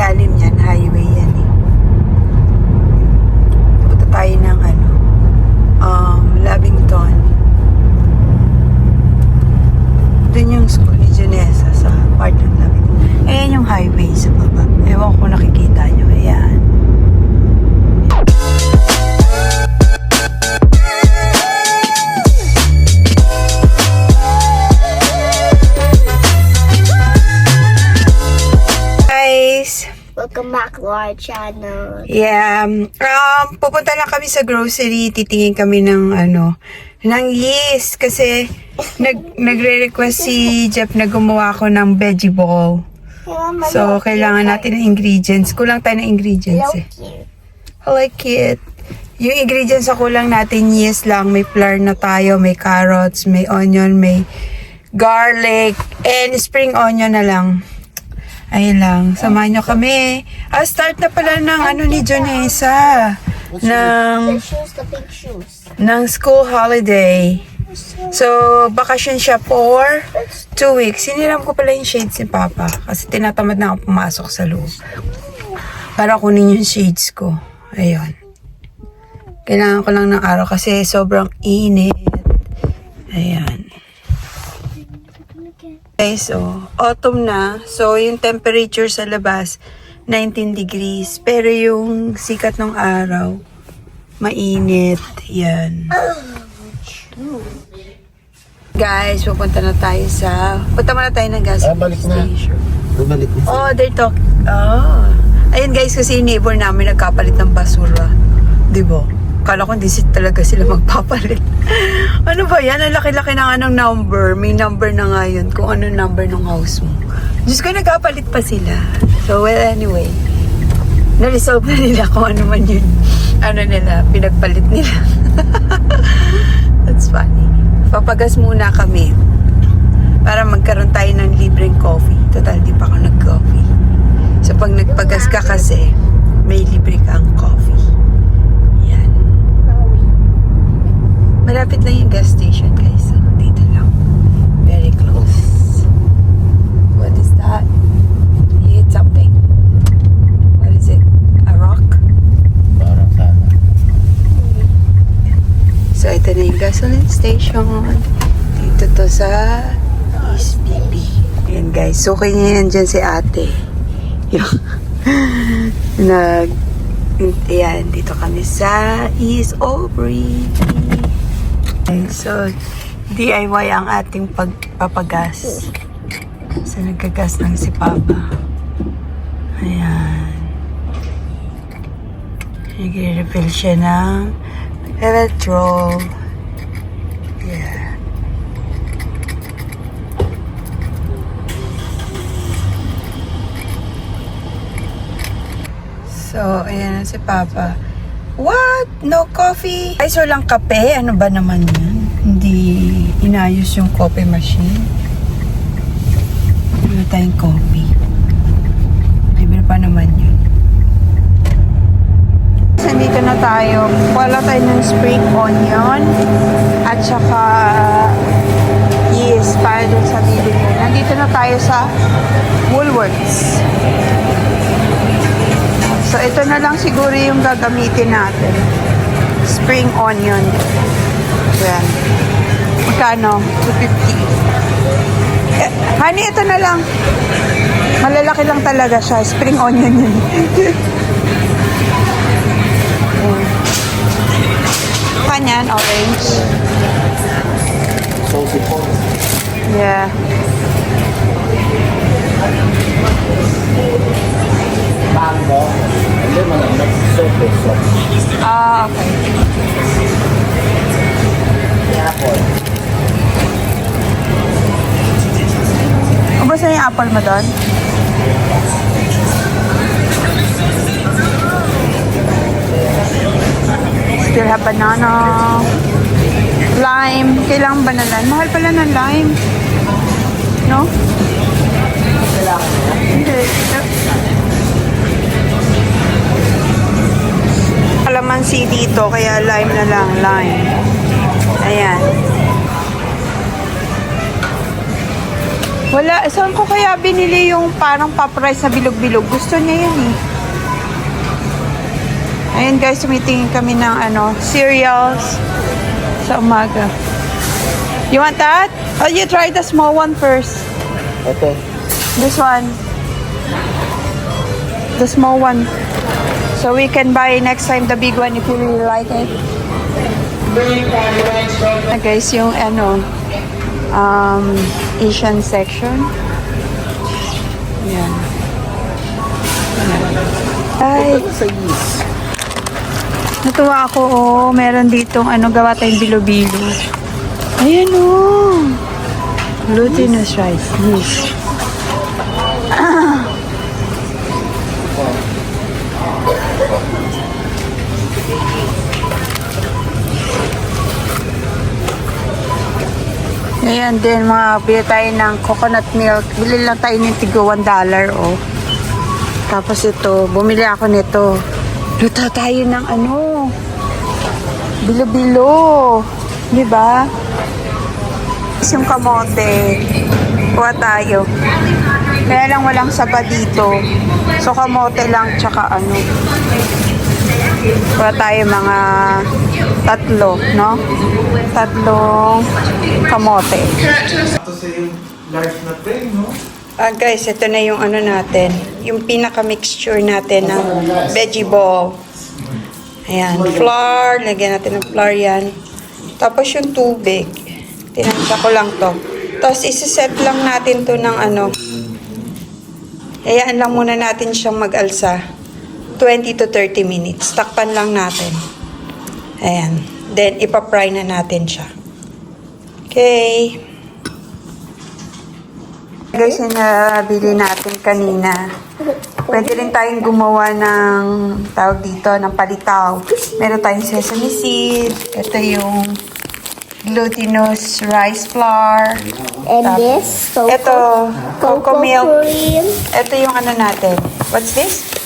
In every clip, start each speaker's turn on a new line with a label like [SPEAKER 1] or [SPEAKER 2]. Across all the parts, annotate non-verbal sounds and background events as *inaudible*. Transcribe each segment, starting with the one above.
[SPEAKER 1] ilalim yan, highway yan
[SPEAKER 2] Welcome back to our channel.
[SPEAKER 1] Yeah. Um, pupunta lang kami sa grocery. Titingin kami ng ano, ng yeast. Kasi nag, nagre-request si Jeff na gumawa ko ng veggie ball. So, kailangan natin ng ingredients. Kulang tayo ng ingredients eh. Hello, kid. Yung ingredients sa kulang natin, yeast lang. May flour na tayo, may carrots, may onion, may garlic, and spring onion na lang. Ayun lang. Samahan nyo kami. Ah, start na pala ng ano ni Jonesa. Ng, ng school holiday. So, bakasyon siya for two weeks. Siniram ko pala yung shades ni Papa. Kasi tinatamad na ako pumasok sa loob. Para kunin yung shades ko. Ayun. Kailangan ko lang ng araw kasi sobrang init. Ayan. Guys, oh, autumn na. So, yung temperature sa labas, 19 degrees. Pero yung sikat ng araw, mainit. Yan. Guys, pupunta na tayo sa... Punta muna tayo ng gas
[SPEAKER 3] Ah, balik na.
[SPEAKER 1] station.
[SPEAKER 3] Bumalik na.
[SPEAKER 1] Oh, they're talk... Oh. Ayun guys, kasi yung neighbor namin nagkapalit ng basura. Di ba? Kala ko hindi talaga sila magpapalit. *laughs* ano ba yan? Ang laki-laki ng anong number. May number na nga yun kung anong number ng house mo. Diyos ko, nagkapalit pa sila. So, well, anyway. Na-resolve na nila kung ano man yun. Ano nila, pinagpalit nila. *laughs* That's funny. Papagas muna kami para magkaroon tayo ng libreng coffee. Total, di pa ako nag-coffee. So, pag nagpagas ka kasi, may libre kang coffee. Yan. Malapit lang yung gas station, guys. So, dito lang. Very close. What is that? You hit something? What is it? A rock?
[SPEAKER 3] Parang sana.
[SPEAKER 1] So, ito na yung gasoline station. Dito to sa East BB. Ayan guys, suki niya yan dyan si ate. Yung, *laughs* nag, ayan, dito kami sa East Aubrey. Okay, so, DIY ang ating pagpapagas. So, nagkagas lang si Papa. Ayan. Nagre-refill siya ng petrol. Yeah. So, ayan na si Papa. What? No coffee? Ay, so lang kape? Ano ba naman yan? Hindi inayos yung coffee machine. Wala tayong coffee. Libre pa naman yun. Nandito na tayo. Wala tayo ng spring onion at saka yes, para dun sa bibili. Nandito na tayo sa Woolworths. So, ito na lang siguro yung gagamitin natin. Spring onion. Yan. Magkano? 250. Eh, honey, ito na lang. Malalaki lang talaga siya. Spring onion yun. *laughs* Kanyan, orange.
[SPEAKER 3] Saucy po.
[SPEAKER 1] Yeah.
[SPEAKER 3] Tango. Hindi man ang nag-soap eh. Soap.
[SPEAKER 1] Ah, okay.
[SPEAKER 3] Apple.
[SPEAKER 1] Ubus na yung apple mo doon? Still have banana. Lime. Kailangan bananan. Mahal pala ng lime. No? Dito, kaya lime na lang. Lime. Ayan. Wala, saan ko kaya binili yung parang paprice na bilog-bilog? Gusto niya yun eh. Ayun guys, tumitingin kami ng ano, cereals sa umaga. You want that? Oh, you try the small one first.
[SPEAKER 3] Ito.
[SPEAKER 1] This one. The small one. So we can buy next time the big one if you really like it. Ah, guys, yung ano, um, Asian section. Yan. Ay, natuwa ako, oh, meron ditong ano, gawa tayong bilo-bilo. Ayan, oh. Glutinous rice. Yes. Ayan din, mga bili tayo ng coconut milk. Bili lang tayo ng tigo 1 dollar, oh. Tapos ito, bumili ako nito. Luto tayo ng ano, bilo-bilo. Di ba? Yung kamote. Kuha tayo. Kaya lang walang saba dito. So kamote lang tsaka ano. Kuha tayo mga tatlo, no? Tatlong kamote.
[SPEAKER 4] Ito sa yung na tray, no?
[SPEAKER 1] Ah guys, ito na yung ano natin. Yung pinaka-mixture natin ng veggie ball. Ayan, flour. Lagyan natin ng flour yan. Tapos yung tubig. Tinansya ko lang to. Tapos isiset lang natin to ng ano. Hayaan lang muna natin siyang mag-alsa. 20 to 30 minutes. Takpan lang natin. Ayan. Then, ipapry na natin siya. Okay. Guys, yung nabili natin kanina. Pwede rin tayong gumawa ng tawag dito, ng palitaw. Meron tayong sesame seed. Ito yung glutinous rice flour.
[SPEAKER 2] And
[SPEAKER 1] Tapos,
[SPEAKER 2] this, cocoa,
[SPEAKER 1] Ito, cocoa milk.
[SPEAKER 2] cream.
[SPEAKER 1] Ito yung ano natin. What's this?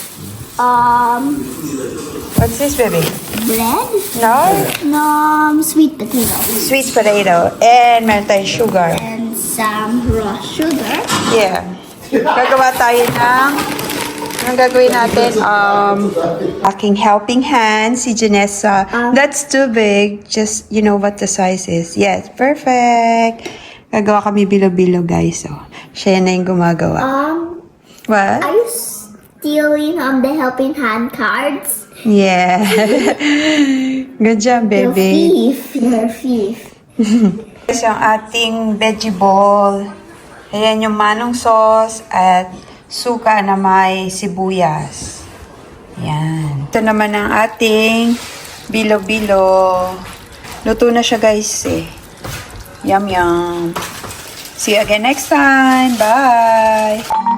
[SPEAKER 2] Um,
[SPEAKER 1] What's this, baby?
[SPEAKER 2] bread.
[SPEAKER 1] No?
[SPEAKER 2] Um, sweet potato.
[SPEAKER 1] Sweet potato. And meron tayong sugar.
[SPEAKER 2] And some raw sugar.
[SPEAKER 1] Yeah. Gagawa tayo ng Anong gagawin natin? Um, aking helping hand, si Janessa. That's too big. Just, you know what the size is. Yes, perfect. Gagawa kami bilo-bilo, guys. So, siya na yung gumagawa.
[SPEAKER 2] Um,
[SPEAKER 1] What?
[SPEAKER 2] are you stealing um the helping hand cards?
[SPEAKER 1] Yeah. *laughs* Good job,
[SPEAKER 2] You're
[SPEAKER 1] baby.
[SPEAKER 2] thief. You're thief. *laughs*
[SPEAKER 1] Guys, yung ating veggie ball. Ayan yung manong sauce at suka na may sibuyas. Yan. Ito naman ang ating bilo-bilo. Luto na siya guys eh. Yum yum. See you again next time. Bye!